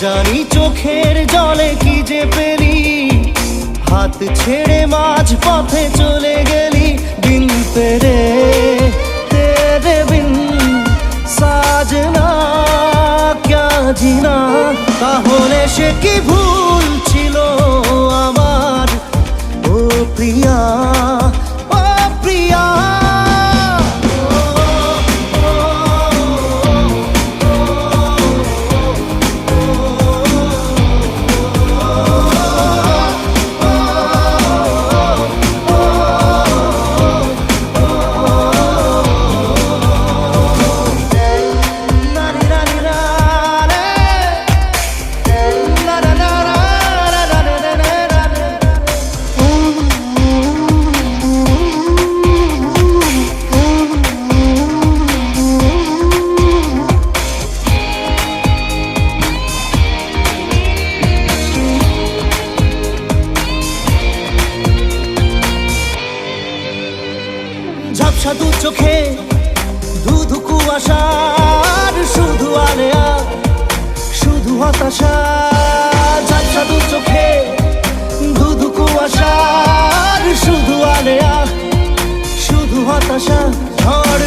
জানি চোখের জলে কি যে পেলি। হাত ছেড়ে মাঝ পথে চলে গেলি। দিন পেরে, তেরে সাজনা, ক্যা জিনা। তাহলে সে কি ভুল ঝাপসা দু চোখে দুধু কুয়াশার, শুধু আলেয়া শুধু হতাশা। ঝাপসা দু চোখে দুধু কুয়াশার, শুধু আলেয়া শুধু হতাশা। ঝড়